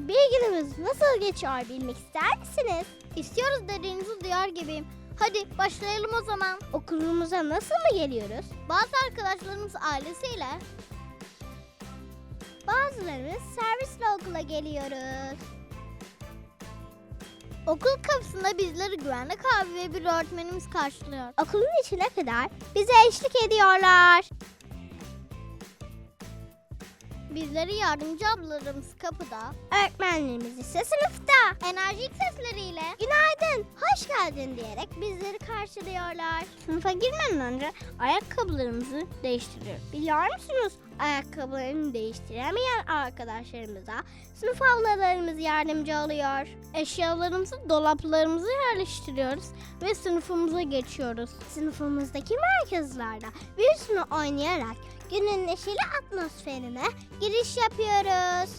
Bir günümüz nasıl geçiyor bilmek ister misiniz? İstiyoruz dediğinizi duyar gibiyim. Hadi başlayalım o zaman. Okulumuza nasıl mı geliyoruz? Bazı arkadaşlarımız ailesiyle, Bazılarımız servisle okula geliyoruz. okul kapısında bizleri güvenlik abi ve bir öğretmenimiz karşılıyor. Okulun içine kadar bize eşlik ediyorlar. Bizleri yardımcı ablalarımız kapıda, Öğretmenlerimiz ise sınıfta. enerjik sesleriyle Günaydın, hoş geldin diyerek bizleri karşılıyorlar. Sınıfa girmeden önce ayakkabılarımızı değiştiriyoruz. Biliyor musunuz? Ayakkabılarını değiştiremeyen arkadaşlarımıza sınıf ablalarımız yardımcı oluyor. eşyalarımızı dolaplarımıza yerleştiriyoruz ve sınıfımıza geçiyoruz. Sınıfımızdaki merkezlerde bir oynayarak günün neşeli atmosferine giriş yapıyoruz.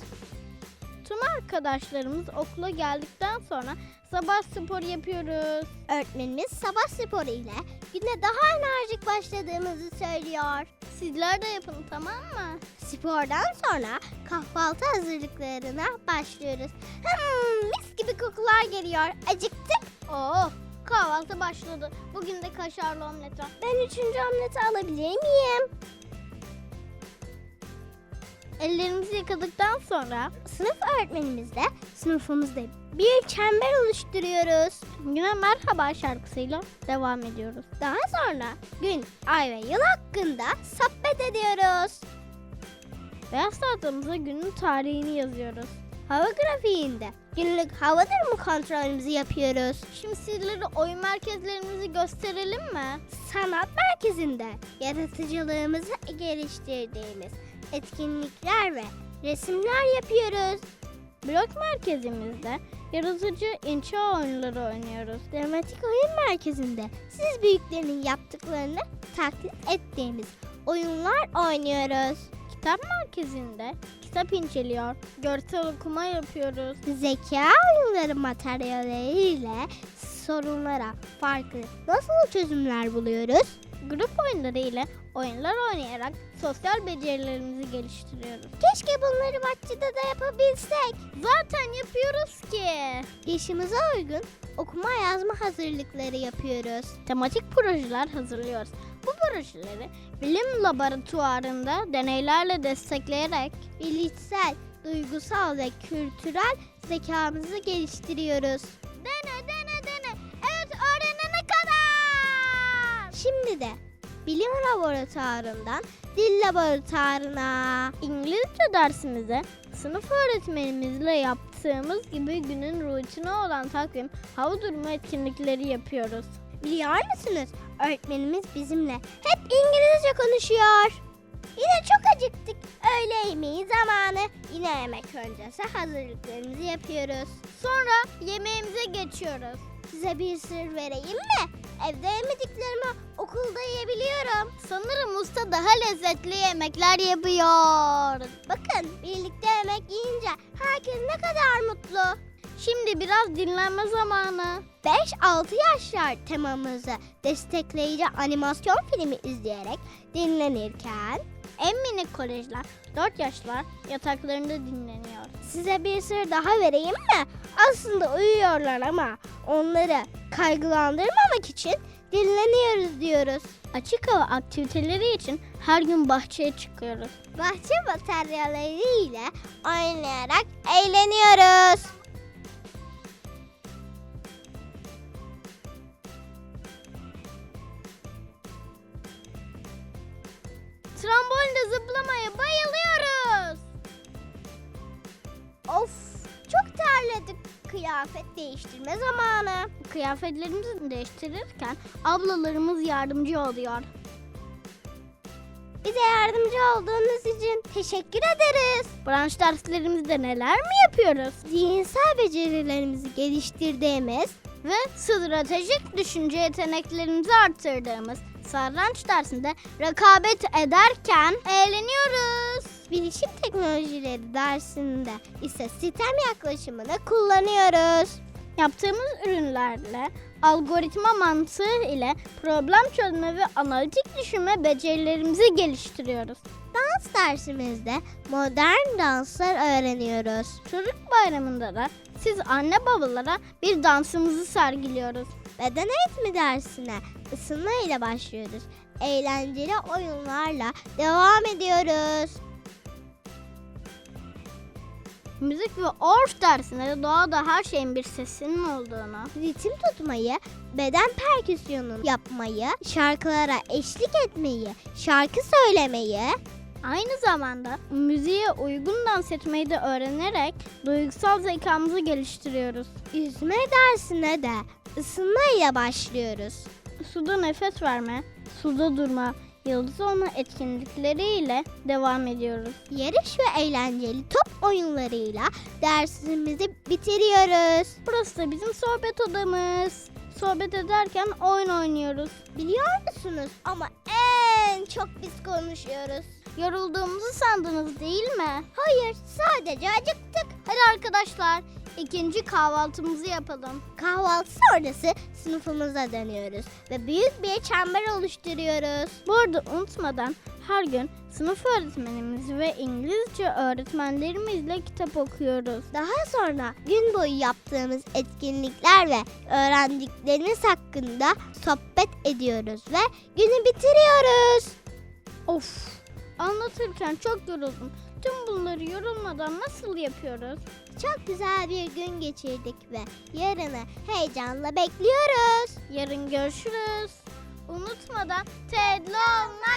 Tüm arkadaşlarımız okula geldikten sonra sabah spor yapıyoruz. Öğretmenimiz sabah sporu ile güne daha enerjik başladığımızı söylüyor. Sizler de yapın tamam mı? Spordan sonra kahvaltı hazırlıklarına başlıyoruz. Hmm, mis gibi kokular geliyor. Acıktık. Oh kahvaltı başladı. Bugün de kaşarlı omlet var. Ben üçüncü omleti alabilir miyim? Ellerimizi yıkadıktan sonra Sınıf öğretmenimizle sınıfımızda bir çember oluşturuyoruz. güne merhaba şarkısıyla devam ediyoruz. Daha sonra gün, ay ve yıl hakkında sohbet ediyoruz. Beyaz tahtamıza günün tarihini yazıyoruz. Hava grafiğinde günlük hava durumu kontrolümüzü yapıyoruz. Şimdi sizlere oyun merkezlerimizi gösterelim mi? Sanat merkezinde yaratıcılığımızı geliştirdiğimiz etkinlikler ve resimler yapıyoruz. Blok merkezimizde yaratıcı inşa oyunları oynuyoruz. Dramatik oyun merkezinde siz büyüklerin yaptıklarını taklit ettiğimiz oyunlar oynuyoruz. Kitap merkezinde kitap inceliyor, görsel okuma yapıyoruz. Zeka oyunları materyalleriyle sorunlara farklı nasıl çözümler buluyoruz? Grup oyunları ile oyunlar oynayarak sosyal becerilerimizi geliştiriyoruz. Keşke bunları bahçede de yapabilsek. Zaten yapıyoruz ki. Yaşımıza uygun okuma yazma hazırlıkları yapıyoruz. Tematik projeler hazırlıyoruz. Bu projeleri bilim laboratuvarında deneylerle destekleyerek Bilişsel, duygusal ve kültürel zekamızı geliştiriyoruz. dene dene dene evet öğrenene kadar. Şimdi de bilim laboratuvarından dil laboratuvarına. İngilizce dersimize sınıf öğretmenimizle yaptığımız gibi günün rutini olan takvim hava durumu etkinlikleri yapıyoruz. Biliyor musunuz? Öğretmenimiz bizimle hep İngilizce konuşuyor. Yine çok acıktık. Öğle yemeği zamanı. Yine yemek öncesi hazırlıklarımızı yapıyoruz. Sonra yemeğimize geçiyoruz. Size bir sır vereyim mi? Evde yemediklerimi okulda yiyebiliyorum. Sanırım usta daha lezzetli yemekler yapıyor. Bakın birlikte yemek yiyince herkes ne kadar mutlu. Şimdi biraz dinlenme zamanı. 5-6 yaşlar temamızı destekleyici animasyon filmi izleyerek dinlenirken En minik kolejler 4 yaşlar yataklarında dinleniyor. size bir sır daha vereyim mi? Aslında uyuyorlar ama onları kaygılandırmamak için dinleniyoruz diyoruz. Açık hava aktiviteleri için her gün bahçeye çıkıyoruz. Bahçe materyalleriyle oynayarak eğleniyoruz. Trambolinde zıplamaya bayılıyoruz. Of çok terledik. Kıyafet değiştirme zamanı. Kıyafetlerimizi değiştirirken ablalarımız yardımcı oluyor. Bize yardımcı olduğunuz için teşekkür ederiz. Branş derslerimizde neler mi yapıyoruz? Zihinsel becerilerimizi geliştirdiğimiz Ve stratejik düşünce yeteneklerimizi arttırdığımız satranç dersinde rekabet ederken eğleniyoruz. Bilişim teknolojileri dersinde ise sistem yaklaşımını kullanıyoruz. Yaptığımız ürünlerle algoritma mantığı ile problem çözme ve analitik düşünme becerilerimizi geliştiriyoruz. Dans dersimizde modern danslar öğreniyoruz. Çocuk bayramında da siz anne babalara bir dansımızı sergiliyoruz. Beden eğitimi dersine ısınma ile başlıyoruz. Eğlenceli oyunlarla devam ediyoruz. Müzik ve orf dersinde de doğada her şeyin bir sesinin olduğunu, Ritim tutmayı, beden perküsyonu yapmayı, şarkılara eşlik etmeyi, şarkı söylemeyi, aynı zamanda müziğe uygun dans etmeyi de öğrenerek duygusal zekamızı geliştiriyoruz. yüzme dersine de ısınma ile başlıyoruz. Suda nefes verme, suda durma, yıldız olma etkinlikleriyle devam ediyoruz. Yarış ve eğlenceli top oyunlarıyla dersimizi bitiriyoruz. Burası da bizim sohbet odamız. Sohbet ederken oyun oynuyoruz. Biliyor musunuz ama en çok biz konuşuyoruz. Yorulduğumuzu sandınız değil mi? Hayır sadece acıktık. Hadi arkadaşlar ikinci kahvaltımızı yapalım. Kahvaltı sonrası sınıfımıza dönüyoruz ve büyük bir çember oluşturuyoruz. Bu arada unutmadan her gün sınıf öğretmenimiz ve İngilizce öğretmenlerimizle kitap okuyoruz. Daha sonra gün boyu yaptığımız etkinlikler ve öğrendiklerimiz hakkında sohbet ediyoruz ve günü bitiriyoruz. Of anlatırken çok yoruldum. Tüm bunları yorulmadan nasıl yapıyoruz? Çok güzel bir gün geçirdik ve yarını heyecanla bekliyoruz. Yarın görüşürüz. Unutmadan TED'li olmak.